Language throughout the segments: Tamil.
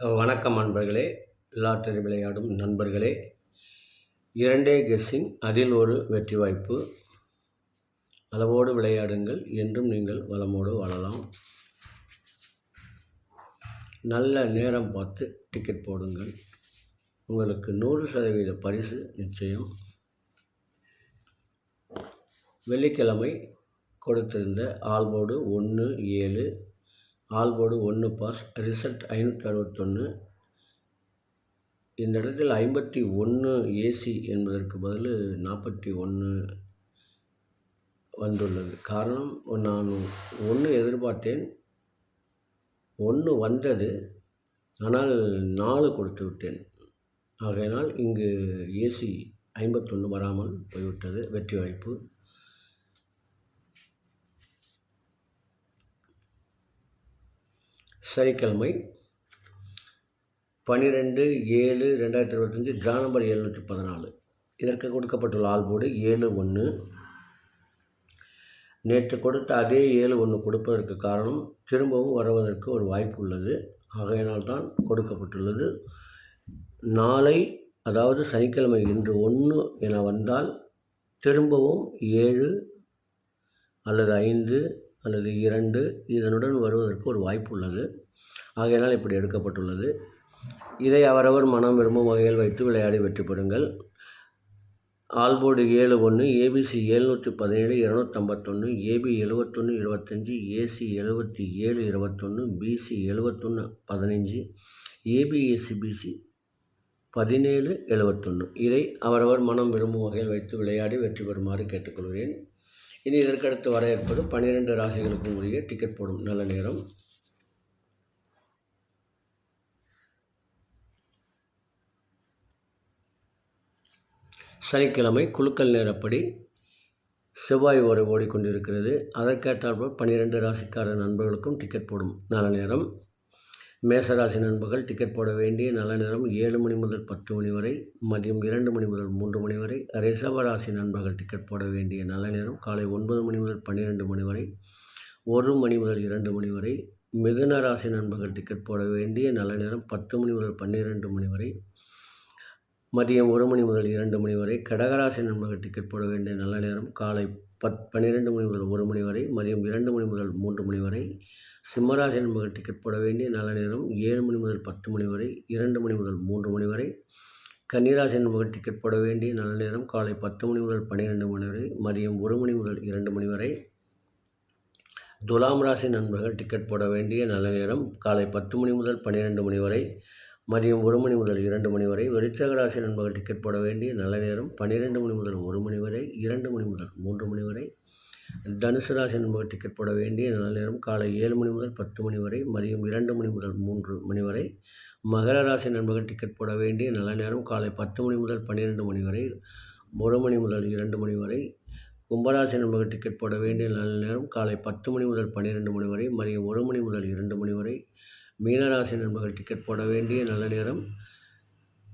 வணக்கம் நண்பர்களே. லாட்டரி விளையாடும் நண்பர்களே. இரண்டே கெஸ்ஸிங் அதில் ஒரு வெற்றி வாய்ப்பு. அளவோடு விளையாடுங்கள் என்றும் நீங்கள் வளமோடு வாழலாம். நல்ல நேரம் பார்த்து டிக்கெட் போடுங்கள். உங்களுக்கு நூறு சதவீத பரிசு நிச்சயம். வெள்ளிக்கிழமை கொடுத்திருந்த ஆல்போர்டு ஒன்று ஏழு ஆல்போர்டு ஒன்று பாஸ் ரிசல்ட் ஐநூற்றி அறுபத்தொன்று இந்த இடத்தில் ஐம்பத்தி ஒன்று ஏசி என்பதற்கு பதில் நாற்பத்தி ஒன்று வந்துள்ளது. காரணம் நான் ஒன்று எதிர்பார்த்தேன் ஒன்று வந்தது ஆனால் நாலு கொடுத்து விட்டேன். ஆகையினால் இங்கு ஏசி ஐம்பத்தொன்று வராமல் போய்விட்டது. வெற்றி வாய்ப்பு சனிக்கிழமை பன்னிரெண்டு ஏழு ரெண்டாயிரத்தி இருபத்தஞ்சி ட்ரா நம்பர் எழுநூற்றி பதினாலு. இதற்கு கொடுக்கப்பட்டுள்ள ஆல்போர்டு ஏழு ஒன்று. நேற்று கொடுத்த அதே ஏழு ஒன்று கொடுப்பதற்கு காரணம் திரும்பவும் வருவதற்கு ஒரு வாய்ப்பு உள்ளது. ஆகையினால் தான் கொடுக்கப்பட்டுள்ளது. நாளை அதாவது சனிக்கிழமை இன்று ஒன்று என வந்தால் திரும்பவும் ஏழு அல்லது ஐந்து அல்லது இரண்டு இதனுடன் வருவதற்கு ஒரு வாய்ப்பு உள்ளது. ஆகையினால் இப்படி எடுக்கப்பட்டுள்ளது. இதை அவரவர் மனம் விரும்பும் வகையில் வைத்து விளையாடி வெற்றி பெறுங்கள். ஆல்போர்டு ஏழு ஒன்று ஏபிசி ஏழ்நூற்றி பதினேழு இரநூத்தம்பத்தொன்று ஏபி எழுபத்தொன்று இருபத்தஞ்சி ஏசி எழுபத்தி ஏழு இருபத்தொன்று பிசி எழுபத்தொன்று பதினஞ்சு ஏபிஎஸ்சிபிசி பதினேழு எழுபத்தொன்று இதை அவரவர் மனம் விரும்பும் வகையில் வைத்து விளையாடி வெற்றி பெறுமாறு கேட்டுக்கொள்கிறேன். இனி இதற்கடுத்து வர இருப்பது பன்னிரெண்டு ராசிகளுக்கும் உரிய டிக்கெட் போடும் நல்ல நேரம். சனிக்கிழமை குழுக்கள் நேரப்படி செவ்வாய் ஒரு ஓடிக்கொண்டிருக்கிறது. அதற்கேற்றாற்போல் பன்னிரெண்டு ராசிக்கார நண்பர்களுக்கும் டிக்கெட் போடும் நல்ல நேரம். மேசராசி நண்பர்கள் டிக்கெட் போட வேண்டிய நல்ல நேரம் ஏழு மணி முதல் பத்து மணி வரை மதியம் இரண்டு மணி முதல் மூன்று மணி வரை ரிசர்வ நண்பர்கள் டிக்கெட் போட வேண்டிய நல்ல நேரம் காலை ஒன்பது மணி முதல் பன்னிரெண்டு மணி வரை ஒரு மணி முதல் இரண்டு மணி வரை மிதுன ராசி நண்பர்கள் டிக்கெட் போட வேண்டிய நல்ல நேரம் பத்து மணி முதல் பன்னிரெண்டு மணி வரை மதியம் ஒரு மணி முதல் இரண்டு மணி வரை கடகராசி நண்பர்கள் டிக்கெட் போட வேண்டிய நல்ல நேரம் காலை பத் பன்னிரெண்டு மணி முதல் ஒரு மணி வரை மதியம் இரண்டு மணி முதல் மூன்று மணி வரை சிம்மராசி என்பவர் டிக்கெட் போட வேண்டிய நல்ல நேரம் ஏழு மணி முதல் பத்து மணி வரை இரண்டு மணி முதல் மூன்று மணி வரை கன்னிராசி என்பவர் டிக்கெட் போட வேண்டிய நல்ல நேரம் காலை பத்து மணி முதல் பன்னிரெண்டு மணி வரை மதியம் ஒரு மணி முதல் இரண்டு மணி வரை துலாம் ராசி நண்பர்கள் டிக்கெட் போட வேண்டிய நல்ல நேரம் காலை பத்து மணி முதல் பன்னிரெண்டு மணி வரை மதியம் ஒரு மணி முதல் இரண்டு மணி வரை வெளிச்சக ராசி நண்பர்கள் டிக்கெட் போட வேண்டிய நல்ல நேரம். பன்னிரெண்டு மணி முதல் ஒரு மணி வரை இரண்டு மணி முதல் மூன்று மணி வரை தனுசு ராசி நண்பர்கள் டிக்கெட் போட வேண்டிய நல்ல நேரம். காலை ஏழு மணி முதல் பத்து மணி வரை மதியம் இரண்டு மணி முதல் மூன்று மணி வரை மகர ராசி நண்பர்கள் டிக்கெட் போட வேண்டிய நல்ல நேரம். காலை பத்து மணி முதல் பன்னிரெண்டு மணி வரை ஒரு மணி முதல் இரண்டு மணி வரை கும்பராசி நண்பர்கள் டிக்கெட் போட வேண்டிய நல்ல நேரம். காலை பத்து மணி முதல் பன்னிரெண்டு மணி வரை மதியம் ஒரு மணி முதல் இரண்டு மணி வரை மீனராசி நண்பர்கள் டிக்கெட் போட வேண்டிய நல்ல நேரம்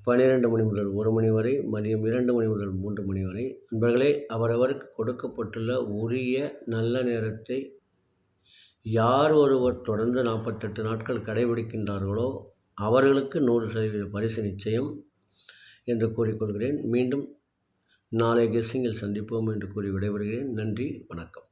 பன்னிரெண்டு மணி முதல் ஒரு மணி வரை மதியம் இரண்டு மணி முதல் மூன்று மணி வரை. நண்பர்களே அவரவருக்கு கொடுக்கப்பட்டுள்ள உரிய நல்ல நேரத்தை யார் ஒருவர் தொடர்ந்து நாற்பத்தெட்டு நாட்கள் கடைபிடிக்கின்றார்களோ அவர்களுக்கு நூறு சதவீத பரிசு நிச்சயம் என்று கூறிக்கொள்கிறேன். மீண்டும் நாளை கெஸ்ஸிங்கில் சந்திப்போம் என்று கூறி விடைபெறுகிறேன். நன்றி வணக்கம்.